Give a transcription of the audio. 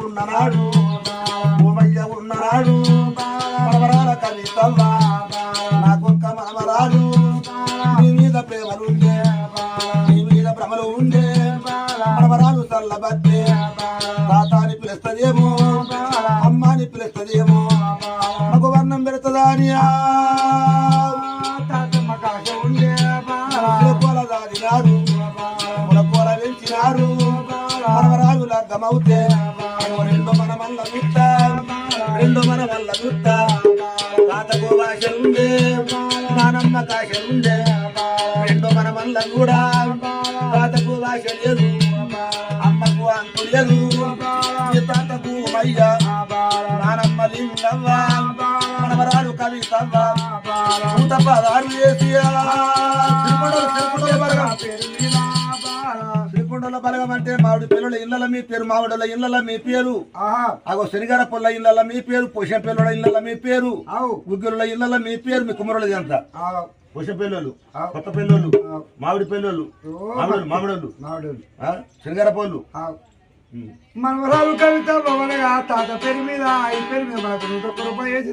ఉన్ననాడు భూమయ్య ఉన్ననాడు మనవరాల కవితవ్వ నాకొక్క మనవరాలు నీ మీద ప్రేమలుండే నీ మీద భ్రమలు ఉండే మనవరాలు చల్లబట్టే తాతాని పిలుస్తుందేమో అమ్మాని పిలుస్తుందేమో మగ వర్ణం పెడుతుందా అని పొల దాడినారు పొల పొల పెంచినారు మనవరాలు లగ్గమవుతే రెండు మన వల్ల గుట్ట రెండు మన వల్ల గుట్ట తాతకు భాష ఉండే నానమ్మ కాశ ఉండే రెండు మన వల్ల కూడా తాతకు భాష లేదు అమ్మకు అంకు లేదు తాతకు మయ్య నానమ్మ లింగవ్వ మనవరాలు కవితవ్వ భూత పదాలు చేసి శ్రీకుండల బలగం అంటే మామిడి పిల్లల ఇళ్ళల మీ పేరు మామిడుల ఇళ్ళల మీ పేరు. అగో శనిగార పొల్ల ఇళ్ళల మీ పేరు పొషం పిల్లల ఇళ్ళల మీ పేరు. గుగ్గుల ఇళ్ళల మీ పేరు మీ కుమరులది అంత పొషం పిల్లలు కొత్త పిల్లలు మామిడి పిల్లలు మామిడి మామిడోళ్ళు ఆ? శనిగార పళ్ళు మనవరాలు కవిత భవనగా తాత పేరు మీద ఈ పేరు మీద మనకు నూట ఒక్క రూపాయి వేసి